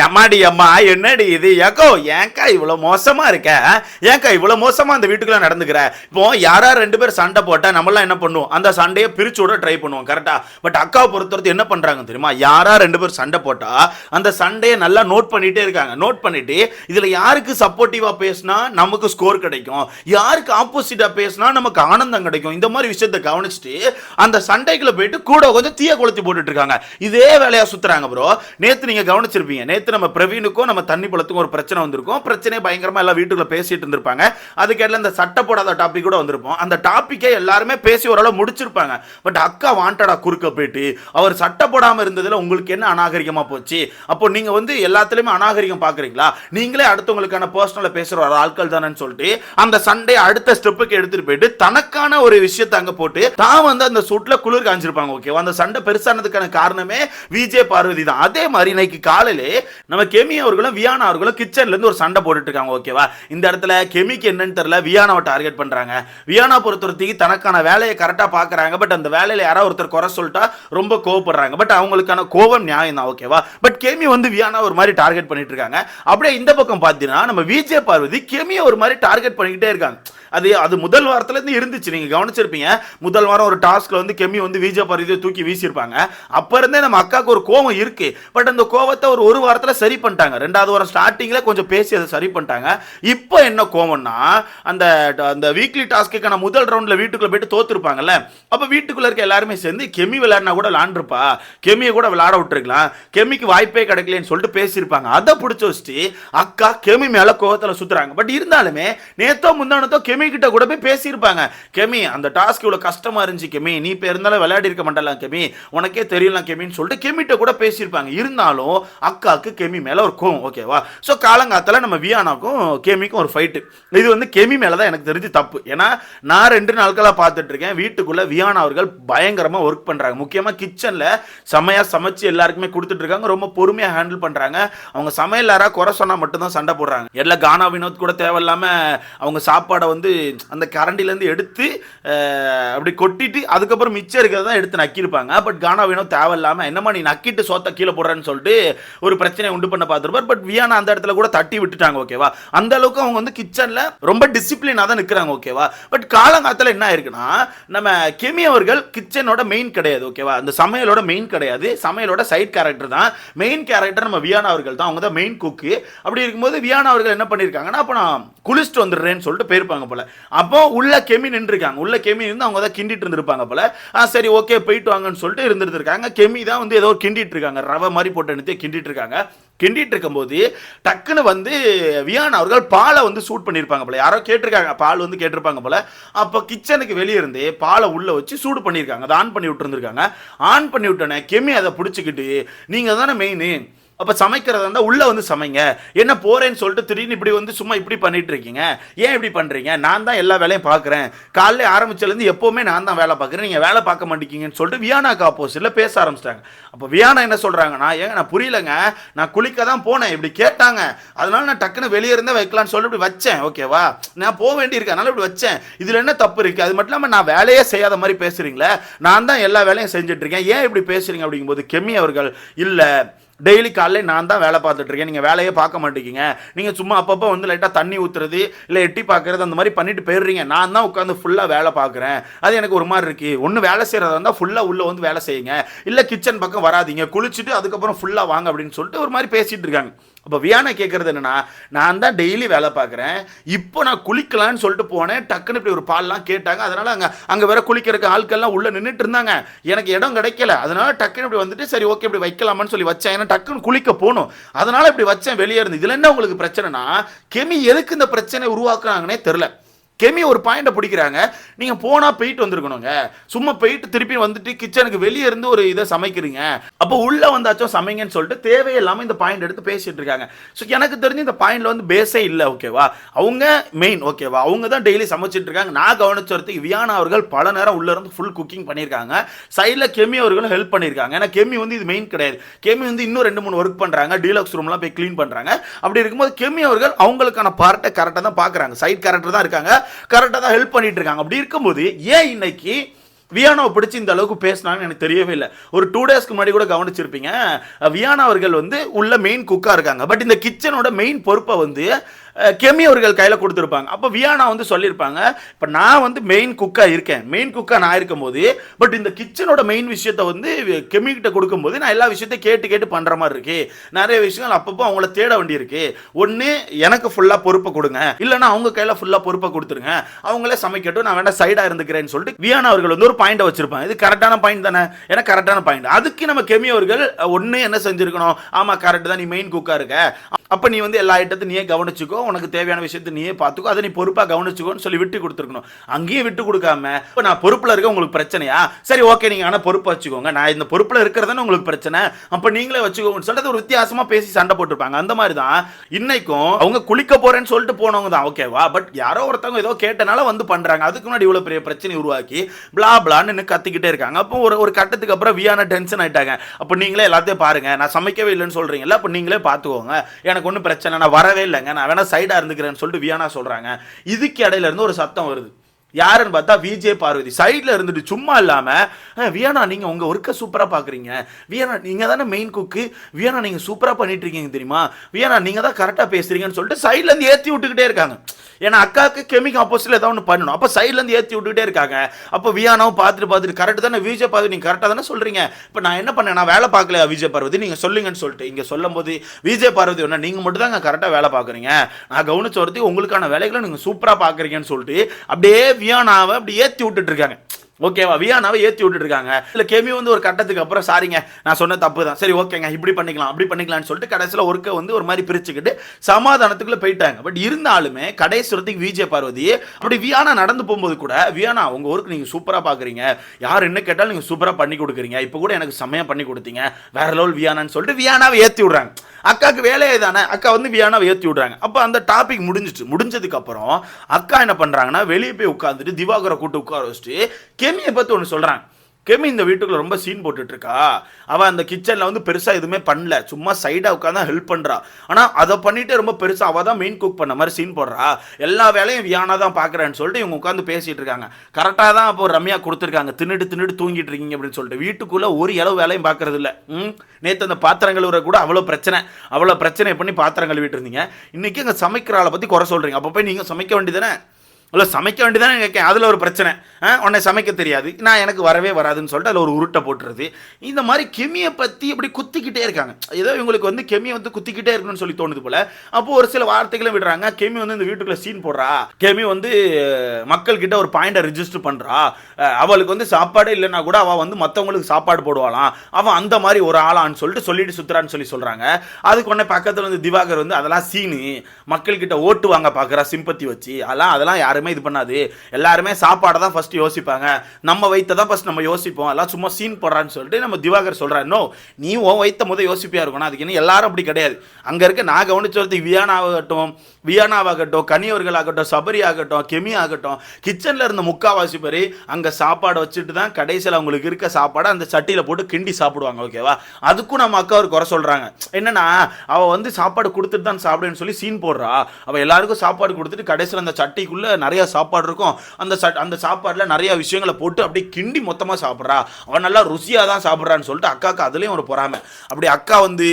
எம்மாடி அம்மா என்னடி இது? ஏக்கோ ஏங்கா இவ்வளோ மோசமாக இருக்க? ஏன்க்கா இவ்வளோ மோசமாக அந்த வீட்டுக்குள்ளே நடந்துக்கிற? இப்போ யாரா ரெண்டு பேர் சண்டை போட்டால் நம்மளாம் என்ன பண்ணுவோம்? அந்த சண்டையை பிரிச்சு விட ட்ரை பண்ணுவோம் கரெக்டாக பட் அக்காவை பொறுத்தவரைக்கும் என்ன பண்ணுறாங்க தெரியுமா? யாரா ரெண்டு பேர் சண்டை போட்டால் அந்த சண்டையை நல்லா நோட் பண்ணிகிட்டே இருக்காங்க. நோட் பண்ணிட்டு இதில் யாருக்கு சப்போர்ட்டிவாக பேசினா நமக்கு ஸ்கோர் கிடைக்கும்? யாருக்கு ஆப்போசிட்டாக பேசினா நமக்கு ஆனந்தம் கிடைக்கும்? இந்த மாதிரி விஷயத்தை கவனிச்சுட்டு அந்த சண்டைக்குள்ளே போயிட்டு கூட கொஞ்சம் தீய கொளுத்தி போட்டுட்டு இருக்காங்க. இதே வேலையாக சுற்றுறாங்க ப்ரோ நேற்று நீங்கள் கவனிச்சிருப்பீங்க. நேற்று நேற்று நம்ம பிரவீனுக்கும் நம்ம தண்ணி பழத்துக்கும் ஒரு பிரச்சனை வந்திருக்கும். பிரச்சனையை பயங்கரமாக எல்லாம் வீட்டுக்குள்ள பேசிட்டு இருந்திருப்பாங்க. அதுக்கேட்டில் இந்த சட்டை போடாத டாபிக் கூட வந்திருப்போம். அந்த டாப்பிக்கே எல்லாருமே பேசி ஓரளவு முடிச்சிருப்பாங்க. பட் அக்கா வாண்டடா குறுக்க போயிட்டு அவர் சட்டை போடாமல் இருந்ததில் உங்களுக்கு என்ன அநாகரிகமாக போச்சு? அப்போ நீங்கள் வந்து எல்லாத்துலேயுமே அநாகரிகம் பார்க்குறீங்களா நீங்களே அடுத்தவங்களுக்கான பர்சனலில் பேசுற ஒரு ஆட்கள் தானேன்னு சொல்லிட்டு அந்த சண்டே அடுத்த ஸ்டெப்புக்கு எடுத்துகிட்டு போயிட்டு தனக்கான ஒரு விஷயத்தை அங்கே போட்டு தான் வந்து அந்த சுட்டில் குளிர் காஞ்சிருப்பாங்க ஓகேவா அந்த சண்டை பெருசானதுக்கான காரணமே விஜய் பார்வதி தான். அதே மாதிரி இன்னைக்கு காலையிலே நம்ம கெமி அவர்களும் வியானா அவர்களும் கிச்சன்ல இருந்து ஒரு சண்டை போட்டுட்டு இருக்காங்க ஓகேவா? இந்த இடத்துல கெமிக்கு என்னன்னு தெரியல வியானாவை டார்கெட் பண்றாங்க. வியானா பொறுத்தவரத்துக்கு தனக்கான வேலையை கரெக்டா பாக்குறாங்க பட் அந்த வேலையில யாராவது ஒருத்தர் குறை சொல்லிட்டா ரொம்ப கோவப்படுறாங்க. பட் அவங்களுக்கான கோபம் நியாயம் தான் ஓகேவா? பட் கெமி வந்து வியானா ஒரு மாதிரி டார்கெட் பண்ணிட்டு இருக்காங்க. அப்படியே இந்த பக்கம் பார்த்தீங்கன்னா நம்ம விஜய் பார்வதி கெமியை ஒரு மாதிரி டார்கெட் பண்ணிக்கிட்டே இருக்காங்க. அது அது முதல் வாரத்துலேருந்து இருந்துச்சு. நீங்கள் கவனிச்சிருப்பீங்க. முதல் வாரம் ஒரு டாஸ்கில் வந்து கெமி வந்து விஜய் பார்வதியை தூக்கி வீசியிருப்பாங்க. அப்போ இருந்தே நம்ம அக்காவுக்கு ஒரு கோவம் இருக்குது பட் அந்த கோவத்தை ஒரு ஒரு வாரத்தில் சரி பண்ணிட்டாங்க. ரெண்டாவது வாரம் ஸ்டார்டிங்கில் கொஞ்சம் பேசி அதை சரி பண்ணிட்டாங்க. இப்போ என்ன கோவம்னா அந்த அந்த வீக்லி டாஸ்க்குக்கான முதல் ரவுண்டில் வீட்டுக்குள்ளே போயிட்டு தோத்துருப்பாங்கல்ல. அப்போ வீட்டுக்குள்ளே இருக்க எல்லாருமே சேர்ந்து கெமி விளையாடினா கூட விளாண்டுருப்பா கெமியை கூட விளாட விட்டுருக்கலாம். கெமிக்கு வாய்ப்பே கிடைக்கலன்னு சொல்லிட்டு பேசியிருப்பாங்க. அதை பிடிச்சி வச்சுட்டு அக்கா கெமி மேலே கோவத்தில் சுற்றுறாங்க பட் இருந்தாலுமே நேத்தோ முந்தானத்தோ கெமி கிட்ட கூட போய் பேசியிருப்பாங்க. கெமி அந்த டாஸ்க் இவ்வளோ கஷ்டமா இருந்துச்சு கெமி. நீ இப்போ இருந்தாலும் விளையாடி இருக்க மாட்டலாம் கெமி. உனக்கே தெரியலாம் கெமின்னு சொல்லிட்டு கெமிட்ட கூட பேசியிருப்பாங்க. இருந்தாலும் அக்காவுக்கு கெமி மேலே ஒரு கோவம் ஓகேவா ஸோ காலங்காத்தில் நம்ம வியானாக்கும் கெமிக்கும் ஒரு ஃபைட்டு இது வந்து கெமி மேலே தான் எனக்கு தெரிஞ்சு தப்பு. ஏன்னா நான் ரெண்டு நாட்களாக பார்த்துட்டு இருக்கேன் வீட்டுக்குள்ளே வியானா அவர்கள் பயங்கரமாக ஒர்க் பண்ணுறாங்க முக்கியமாக கிச்சனில் செமையாக சமைச்சு எல்லாருக்குமே கொடுத்துட்டு இருக்காங்க ரொம்ப பொறுமையாக ஹேண்டில் பண்ணுறாங்க அவங்க சமையல் யாராவது குறை சொன்னால் மட்டும்தான் சண்டை போடுறாங்க. எல்லாம் கானா வினோத் கூட தேவையில்லாமல் அவங்க சாப்பாடை வந்து அந்த கரண்டிலேருந்து எடுத்து அப்படி கொட்டிட்டு அதுக்கப்புறம் மிச்சம் இருக்கிறத எடுத்து நக்கியிருப்பாங்க. பட் கானா வீணோ தேவையில்லாம என்னம்மா நீ நக்கிட்டு சோத்த கீழே போடுறேன்னு சொல்லிட்டு ஒரு பிரச்சனையை உண்டு பண்ண பார்த்துருப்பார். பட் வியானா அந்த இடத்துல கூட தட்டி விட்டுட்டாங்க ஓகேவா அந்த அளவுக்கு அவங்க வந்து கிச்சனில் ரொம்ப டிசிப்ளினாக தான் நிற்கிறாங்க ஓகேவா பட் காலங்காலத்தில் என்ன ஆயிருக்குன்னா நம்ம கெமி அவர்கள் கிச்சனோட மெயின் கிடையாது ஓகேவா அந்த சமையலோட மெயின் கிடையாது. சமையலோட சைட் கேரக்டர் தான். மெயின் கேரக்டர் நம்ம வியானா அவர்கள் தான். அவங்க தான் மெயின் குக்கு அப்படி இருக்கும்போது வியானா அவர்கள் என்ன பண்ணியிருக்காங்கன்னா அப்போ நான் குளிச்சுட்டு வந்துடுறேன்னு சொல்லிட்டு போயிருப்பாங்க போல அப்போ உள்ள கெமி நின்றுருக்காங்க. உள்ள கெமி இருந்து அவங்க தான் கிண்டிட்டு இருந்திருப்பாங்க போல. ஆ சரி ஓகே போயிட்டு வாங்கன்னு சொல்லிட்டு இருந்துருக்காங்க கெமி தான் வந்து ஏதோ கிண்டிட்டு இருக்காங்க. ரவை மாதிரி போட்டு எடுத்து கிண்டிட்டு இருக்காங்க. கிண்டிட்டு இருக்கும்போது டக்குன்னு வந்து வியான் அவர்கள் பாலை வந்து சூட் பண்ணியிருப்பாங்க போல. யாரோ கேட்டிருக்காங்க. பால் வந்து கேட்டிருப்பாங்க போல. அப்போ கிச்சனுக்கு வெளியே இருந்து பாலை உள்ள வச்சு சூடு பண்ணியிருக்காங்க. அதை ஆன் பண்ணி விட்டுருந்துருக்காங்க. ஆன் பண்ணி விட்டோன்னே கெமி அதை பிடிச்சிக்கிட்டு நீங்கள் தானே மெயின் அப்போ சமைக்கிறதா இருந்தால் உள்ளே வந்து சமைங்க. என்ன போகிறேன்னு சொல்லிட்டு திடீர்னு இப்படி வந்து சும்மா இப்படி பண்ணிட்டு இருக்கீங்க ஏன் இப்படி பண்ணுறீங்க நான் தான் எல்லா வேலையும் பார்க்குறேன் காலைல ஆரம்பிச்சதுலேருந்து எப்போவுமே நான் தான் வேலை பார்க்குறேன் நீங்கள் வேலை பார்க்க மாட்டேங்கிங்கன்னு சொல்லிட்டு வியானாக்கு ஆப்போசிட்டில் பேச ஆரம்பிச்சிட்டாங்க. அப்போ வியானா என்ன சொல்கிறாங்கன்னா ஏங்க நான் புரியலங்க. நான் குளிக்க தான் போனேன். இப்படி கேட்டாங்க. அதனால நான் டக்குன்னு வெளியே இருந்தே வைக்கலாம்னு சொல்லிட்டு இப்படி வச்சேன். ஓகேவா நான் போக வேண்டியிருக்கு. அதனால இப்படி வச்சேன். இதில் என்ன தப்பு இருக்குது அது மட்டும் இல்லாமல் நான் வேலையே செய்யாத மாதிரி பேசுகிறீங்களே நான் தான் எல்லா வேலையும் செஞ்சுட்ருக்கேன் ஏன் இப்படி பேசுகிறீங்க அப்படிங்கும்போது கெமி அவர்கள் இல்லை டெய்லி காலைல நான் தான் வேலை பார்த்துட்ருக்கேன் நீங்கள் வேலையே பார்க்க மாட்டேங்கிங்க நீங்கள் சும்மா அப்பப்போ வந்து லைட்டாக தண்ணி ஊற்றுறது இல்லை எட்டி பார்க்குறது அந்த மாதிரி பண்ணிட்டு போயிடுறீங்க. நான் தான் உட்காந்து ஃபுல்லாக வேலை பார்க்குறேன். அது எனக்கு ஒரு மாதிரி இருக்குது ஒன்று வேலை செய்கிறதா இருந்தால் ஃபுல்லாக உள்ளே வந்து வேலை செய்யுங்க. இல்லை கிச்சன் பக்கம் வராதீங்க. குளிச்சுட்டு அதுக்கப்புறம் ஃபுல்லாக வாங்க அப்படின்னு சொல்லிட்டு ஒரு மாதிரி பேசிகிட்டு இருக்காங்க. அப்போ வியானா கேட்குறது என்னென்னா நான் தான் டெய்லி வேலை பார்க்குறேன் இப்போ நான் குளிக்கலான்னு சொல்லிட்டு போனேன் டக்குன்னு இப்படி ஒரு பால்லாம் கேட்டாங்க. அதனால் அங்கே அங்கே வேற குளிக்கிறதுக்கு ஆட்கள்லாம் உள்ளே நின்றுட்டு இருந்தாங்க. எனக்கு இடம் கிடைக்கல. அதனால் டக்குன்னு இப்படி வந்துட்டு சரி ஓகே இப்படி வைக்கலாமான்னு சொல்லி வச்சேன். ஏன்னா டக்குன்னு குளிக்க போகணும் அதனால் இப்படி வச்சேன் வெளியே இருந்து. இதில் என்ன உங்களுக்கு பிரச்சனைனா கெமி எதுக்கு இந்த பிரச்சனை உருவாக்குறாங்கன்னே தெரில கெமி ஒரு பாயிண்டை பிடிக்கிறாங்க. நீங்கள் போனால் போயிட்டு வந்துருக்கணுங்க. சும்மா போயிட்டு திருப்பி வந்துட்டு கிச்சனுக்கு வெளியே இருந்து ஒரு இதை சமைக்கிறீங்க. அப்போ உள்ளே வந்தாச்சும் சமைங்கன்னு சொல்லிட்டு தேவையில்லாமல் இந்த பாயிண்ட் எடுத்து பேசிட்டு இருக்காங்க. ஸோ எனக்கு தெரிஞ்சு இந்த பாயிண்டில் வந்து பேஸே இல்லை ஓகேவா அவங்க மெயின் ஓகேவா அவங்க தான் டெய்லி சமைச்சிட்டு இருக்காங்க. நான் கவனிச்ச வரத்துக்கு வியானா அவர்கள் பல நேரம் உள்ள இருந்து ஃபுல் குக்கிங் பண்ணியிருக்காங்க. சைடில் கெமி அவர்களும் ஹெல்ப் பண்ணியிருக்காங்க. ஏன்னா கெமி வந்து இது மெயின் கிடையாது. கெமி வந்து இன்னும் ரெண்டு மூணு ஒர்க் பண்ணுறாங்க டீலக்ஸ் ரூம்லாம் போய் க்ளீன் பண்ணுறாங்க அப்படி இருக்கும்போது கெமி அவர்கள் அவங்களுக்கான பார்ட்டை கரெக்டாக தான் பார்க்குறாங்க சைட் கேரக்டர் தான் இருக்காங்க. கரெக்டாக தான் ஹெல்ப் பண்ணிட்டு இருக்காங்க. அப்படி இருக்கும்போது ஏன் இன்னைக்கு வியானாவை பிடிச்சி இந்த அளவுக்கு பேசினாங்கன்னு எனக்கு தெரியவே இல்லை. ஒரு டூ டேஸ்க்கு முன்னாடி கூட கவனிச்சிருப்பீங்க. வியானா அவர்கள் வந்து உள்ள மெயின் குக்காக இருக்காங்க. பட் இந்த கிச்சனோட மெயின் பொறுப்பை வந்து கெமி அவர்கள் கையில் கொடுத்துருப்பாங்க. அப்போ வியானா வந்து சொல்லியிருப்பாங்க இப்போ நான் வந்து மெயின் குக்காக இருக்கேன். மெயின் குக்காக நான் இருக்கும்போது பட் இந்த கிச்சனோட மெயின் விஷயத்தை வந்து கெமிக்கிட்ட கொடுக்கும்போது நான் எல்லா விஷயத்தையும் கேட்டு கேட்டு பண்ணுற மாதிரி இருக்கு. நிறைய விஷயங்கள் அப்பப்போ அவங்கள தேட வேண்டியிருக்கு. ஒன்று எனக்கு ஃபுல்லாக பொறுப்பை கொடுங்க. இல்லைன்னா அவங்க கையில் ஃபுல்லாக பொறுப்பை கொடுத்துருங்க. அவங்களே சமைக்கட்டும் நான் வேணா சைடாக இருந்துக்கிறேன்னு சொல்லிட்டு வியானா அவர்கள் வந்து ஒரு பாயிண்டை வச்சிருப்பாங்க. இது கரெக்டான பாயிண்ட் தானே? ஏன்னா கரெக்டான பாயிண்ட் அதுக்கு நம்ம கெமி அவர்கள் ஒன்று என்ன செஞ்சிருக்கணும்? ஆமாம் கரெக்ட் தான். நீ மெயின் குக்காக இருக்க. அப்போ நீ வந்து எல்லா ஐட்டத்தையும் நீயே கவனிச்சுக்கோ. உனக்கு தேவையான விஷயத்தை நீயே பார்த்துக்கோ அதை நீ பொறுப்பாக கவனிச்சுக்கோன்னு சொல்லி விட்டு கொடுத்துருக்கணும். அங்கேயும் விட்டு கொடுக்காம இப்போ நான் பொறுப்பில் இருக்க உங்களுக்கு பிரச்சனையா? சரி ஓகே நீங்கள் ஆனால் பொறுப்பை வச்சுக்கோங்க. நான் இந்த பொறுப்பில் இருக்கிறதுன்னு உங்களுக்கு பிரச்சனை. அப்போ நீங்களே வச்சுக்கோங்கன்னு சொல்லிட்டு ஒரு வித்தியாசமாக பேசி சண்டை போட்டிருப்பாங்க. அந்த மாதிரி தான் இன்னைக்கும் அவங்க குளிக்க போறேன்னு சொல்லிட்டு போனவங்க தான் ஓகேவா பட் யாரோ ஒருத்தவங்க ஏதோ கேட்டனால வந்து பண்றாங்க. அதுக்கு முன்னாடி இவ்வளவு பெரிய பிரச்சனை உருவாக்கி பிளா பிளான்னு கத்திக்கிட்டே இருக்காங்க. அப்போ ஒரு ஒரு கட்டத்துக்கு அப்புறம் வியான டென்ஷன் ஆயிட்டாங்க. அப்போ நீங்களே எல்லாத்தையும் பாருங்க. நான் சமைக்கவே இல்லைன்னு சொல்றீங்களா அப்போ நீங்களே பார்த்துக்கோங்க. எனக்கு ஒன்றும் பிரச்சனை நான் வரவே இல்லைங்க. நான் வேணா சைடா இருந்துக்கிறேன்னு சொல்லிட்டு வியானா சொல்றாங்க. இதுக்கு இடையிலேருந்து ஒரு சத்தம் வருது. யாருன்னு பார்த்தா விஜே பார்வதி. சைடில் இருந்துட்டு சும்மா இல்லாமல் வியனா நீங்கள் உங்கள் ஒர்க்கை சூப்பராக பார்க்குறீங்க வியனா நீங்கள் தானே மெயின் குக்கு வியனா நீங்கள் சூப்பராக பண்ணிட்டு இருக்கீங்க தெரியுமா? வியனா நீங்கள் தான் கரெக்டாக பேசுறீங்கன்னு சொல்லிட்டு சைட்லேருந்து ஏற்றி விட்டுக்கிட்டே இருக்காங்க. ஏன்னா அக்காவுக்கு கெமிக் ஆப்போசிட்டில் ஏதாவது ஒன்று பண்ணணும். அப்போ சைட்லேருந்து ஏற்றி விட்டுக்கிட்டே இருக்காங்க. அப்போ வியானாவும் பார்த்துட்டு பார்த்துட்டு கரெக்ட் தானே விஜய் பார்த்து நீங்கள் கரெக்டாக தானே சொல்கிறீங்க இப்போ நான் என்ன பண்ணேன்? நான் வேலை பார்க்கலையா விஜய் பார்வதி? நீங்கள் சொல்லுங்கன்னு சொல்லிட்டு இங்கே சொல்லும் போது விஜய் பார்வதி ஒன்று நீங்கள் மட்டும் தாங்க கரெக்டாக வேலை பார்க்குறீங்க. நான் கவனிச்ச ஒருத்தி உங்களுக்கான வேலைகளை நீங்கள் சூப்பராக பார்க்குறீங்கன்னு சொல்லிட்டு அப்படியே வியானாவை அப்படி ஏற்றி விட்டுட்டு இருக்காங்க. ஓகேவா? வியானாவை ஏற்றி விட்டுட்டு இருக்காங்க இல்லை கெமி வந்து ஒரு கட்டத்துக்கு அப்புறம் சாரிங்க நான் சொன்ன தப்பு தான் சரி ஓகேங்க இப்படி பண்ணிக்கலாம் அப்படி பண்ணிக்கலாம்னு சொல்லிட்டு கடைசியில் ஒர்க்கை வந்து ஒரு மாதிரி பிரிச்சுக்கிட்டு சமாதானத்துக்குள்ளே போயிட்டாங்க. பட் இருந்தாலுமே கடைசுரத்துக்கு விஜய் பார்வதி அப்படி வியானா நடந்து போகும்போது கூட வியானா உங்கள் ஒர்க் நீங்கள் சூப்பராக பார்க்குறீங்க யார் என்ன கேட்டாலும் நீங்கள் சூப்பராக பண்ணி கொடுக்குறீங்க. இப்போ கூட எனக்கு செம்மையாக பண்ணி கொடுத்தீங்க. வேற லெவல் வியானான்னு சொல்லிட்டு வியானாவை ஏற்றி விடுறாங்க. அக்காவுக்கு வேலையே தானே அக்கா வந்து வியானாவை ஏற்றி விடுறாங்க. அப்போ அந்த டாபிக் முடிஞ்சிச்சு. முடிஞ்சதுக்கப்புறம் அக்கா என்ன பண்ணுறாங்கன்னா வெளியே போய் உட்காந்துட்டு திவாகரை கூட்டு உட்கார வச்சுட்டு கே கெமியை பற்றி ஒன்று சொல்கிறாங்க கெமி இந்த வீட்டுக்குள்ள ரொம்ப சீன் போட்டுட்டு இருக்கா அவள் அந்த கிச்சனில் வந்து பெருசாக எதுவுமே பண்ணல. சும்மா சைடாக உட்காந்து ஹெல்ப் பண்றா. ஆனால் அதை பண்ணிட்டு ரொம்ப பெருசாக அவள் தான் மெயின் குக் பண்ண மாதிரி சீன் போடுறா. எல்லா வேலையும் வியானா தான் பார்க்குறேன்னு சொல்லிட்டு இவங்க உட்காந்து பேசிட்டு இருக்காங்க. கரெக்டாக தான் அப்போ ரம்யா கொடுத்துருக்காங்க. தின்னுட்டு தின்னுட்டு தூங்கிட்டு இருக்கீங்க அப்படின்னு சொல்லிட்டு. வீட்டுக்குள்ளே ஒரு இளவு வேலையும் பாக்குறது இல்லை. ம்? நேற்று அந்த பாத்திரம் கழுவுற கூட அவ்வளோ பிரச்சனை. அவ்வளோ பிரச்சனை பண்ணி பாத்திரம் கழுவிட்டு இருந்தீங்க. இன்னைக்கு அங்கே சமைக்கிற ஆளை குறை சொல்கிறீங்க அப்போ போய் நீங்கள் சமைக்க வேண்டியதானே இல்லை சமைக்க வேண்டியதானே கேட்கேன் அதில் ஒரு பிரச்சனை. உன்னை சமைக்க தெரியாது. நான் எனக்கு வரவே வராதுன்னு சொல்லிட்டு அதில் ஒரு உருட்டை போட்டுருது. இந்த மாதிரி கெமியை பற்றி இப்படி குத்திக்கிட்டே இருக்காங்க. ஏதோ இவங்களுக்கு வந்து கெமியை வந்து குத்திக்கிட்டே இருக்கணும்னு சொல்லி தோணுது போல. அப்போ ஒரு சில வார்த்தைகளும் விடுறாங்க. கெமி வந்து இந்த வீட்டுக்குள்ள சீன் போடுறா. கெமி வந்து மக்கள்கிட்ட ஒரு பாயிண்டை ரிஜிஸ்டர் பண்ணுறா அவளுக்கு வந்து சாப்பாடே இல்லைன்னா கூட அவள் வந்து மற்றவங்களுக்கு சாப்பாடு போடுவாளாம். அவன் அந்த மாதிரி ஒரு ஆளான்னு சொல்லிட்டு சொல்லிட்டு சுற்றுறான்னு சொல்லி சொல்கிறாங்க அதுக்கு உடனே பக்கத்தில் வந்து திவாகர் வந்து அதெல்லாம் சீனு மக்கள்கிட்ட ஓட்டு வாங்க பார்க்குறா சிம்பத்தி வச்சு. அதெல்லாம் அதெல்லாம் யாரும் யாருமே இது பண்ணாது. எல்லாருமே சாப்பாடை தான் ஃபர்ஸ்ட் யோசிப்பாங்க. நம்ம வைத்த தான் ஃபஸ்ட் நம்ம யோசிப்போம். எல்லாம் சும்மா சீன் போடுறான்னு சொல்லிட்டு நம்ம திவாகர் சொல்கிறார் நோ நீ உன் வயிற்ற முதல் யோசிப்பியாக இருக்கணும். அதுக்கு இன்னும் எல்லாரும் அப்படி கிடையாது. அங்கே இருக்க நான் கவனிச்ச ஒருத்தர் வியானாவாகட்டும் வியானாவாகட்டும் கனியவர்கள் ஆகட்டும் சபரி ஆகட்டும் கெமி ஆகட்டும் கிச்சனில் இருந்த முக்காவாசி பேர் அங்கே சாப்பாடு வச்சுட்டு தான் கடைசியில் அவங்களுக்கு இருக்க சாப்பாடை அந்த சட்டியில் போட்டு கிண்டி சாப்பிடுவாங்க ஓகேவா அதுக்கும் நம்ம அக்கா ஒரு குறை சொல்கிறாங்க என்னன்னா அவள் வந்து சாப்பாடு கொடுத்துட்டு தான் சாப்பிடுன்னு சொல்லி சீன் போடுறா. அவள் எல்லாருக்கும் சாப்பாடு கொடுத்துட்டு கடைசியில் அந்த சட்டிக்குள்ளே நிறையா சாப்பாடு இருக்கும். அந்த சட் அந்த சாப்பாடில் நிறையா விஷயங்களை போட்டு அப்படியே கிண்டி மொத்தமாக சாப்பிட்றா. அவன் நல்லா ருசியாக தான் சாப்பிட்றான்னு சொல்லிட்டு அக்காவுக்கு அதுலேயும் ஒரு பொறாமை. அப்படி அக்கா வந்து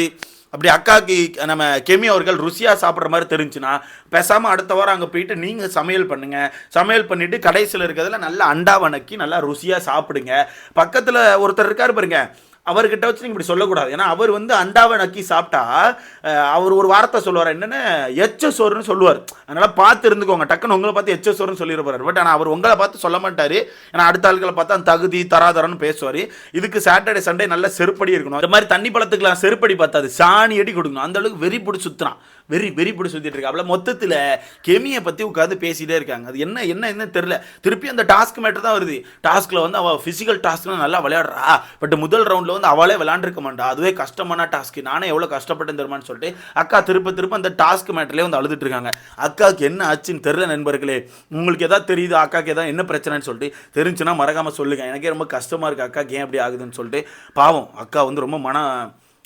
அப்படி அக்காக்கு நம்ம கெமி அவர்கள் ருசியாக சாப்பிட்ற மாதிரி தெரிஞ்சுன்னா பேசாமல் அடுத்த வாரம் அங்கே போயிட்டு நீங்கள் சமையல் பண்ணுங்கள் சமையல் பண்ணிவிட்டு கடைசியில் இருக்கிறதுல நல்லா அண்டா வணக்கி நல்லா ருசியாக சாப்பிடுங்க. பக்கத்தில் ஒருத்தர் இருக்கார் பாருங்கள் அவர்கிட்ட வச்சு நீங்கள் இப்படி சொல்லக்கூடாது. ஏன்னா அவர் வந்து அண்டாவை நக்கி சாப்பிட்டா அவர் ஒரு வார்த்தை சொல்லுவார். என்னென்ன? எச்ச சோறுன்னு சொல்லுவார். அதனால் பார்த்து இருந்துக்கோங்க. டக்குன்னு உங்களை பார்த்து எச்ச சோறுன்னு சொல்லியிருப்பார் பட் ஆனால் அவர் உங்களை பார்த்து சொல்ல மாட்டார். ஏன்னா அடுத்த ஆட்களை பார்த்தா தகுதி தராதரன்னு பேசுவார். இதுக்கு சாட்டர்டே சண்டே நல்ல செருப்படி இருக்கணும். இந்த மாதிரி தண்ணி பழத்துக்குலாம் செருப்படி பார்த்தாது. சாணி அடி கொடுக்கணும். அந்தளவுக்கு வெறி பிடிச்சி சுற்றுறான் வெறி வெறி பிடிச்சி சுற்றிட்டு இருக்காப்ல மொத்தத்தில் கெமியை பற்றி உட்காந்து பேசிகிட்டே இருக்காங்க. அது என்ன என்ன என்ன தெரில திருப்பி அந்த டாஸ்க் மேட்டர் தான் வருது. டாஸ்கில் வந்து அவள் ஃபிசிக்கல் டாஸ்க்லாம் நல்லா விளையாடுறா. பட் முதல் ரவுண்டில் வந்து அவளே விளையாண்டுருக்க மாட்டா. அதுவே கஷ்டமான டாஸ்க் நானே எவ்வளோ கஷ்டப்பட்டேன் தெரியுமான்னு சொல்லிட்டு அக்கா திருப்ப திருப்ப அந்த டாஸ்க் மேட்டர்லேயே வந்து அழுதுட்டு இருக்காங்க. அக்காவுக்கு என்ன ஆச்சுன்னு தெரில நண்பர்களே. உங்களுக்கு எதாவது தெரியுது? அக்காவுக்கு எதாவது என்ன பிரச்சனைன்னு சொல்லிட்டு தெரிஞ்சுன்னா மறக்காமல் சொல்லுங்க. எனக்கே ரொம்ப கஷ்டமாக இருக்குது அக்காவுக்கு ஏன் அப்படி ஆகுதுன்னு சொல்லிட்டு. பாவம் அக்கா வந்து ரொம்ப மன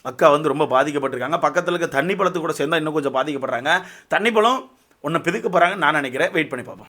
அக்கா வந்து ரொம்ப பாதிக்கப்பட்டிருக்காங்க. பக்கத்தில் இருக்க தண்ணி பழத்து கூட சேர்ந்தால் இன்னும் கொஞ்சம் பாதிக்கப்படுறாங்க. தண்ணி பழம் ஒன்று பிதுக்க போகிறாங்கன்னு நான் நினைக்கிறேன். வெயிட் பண்ணி பார்ப்போம்.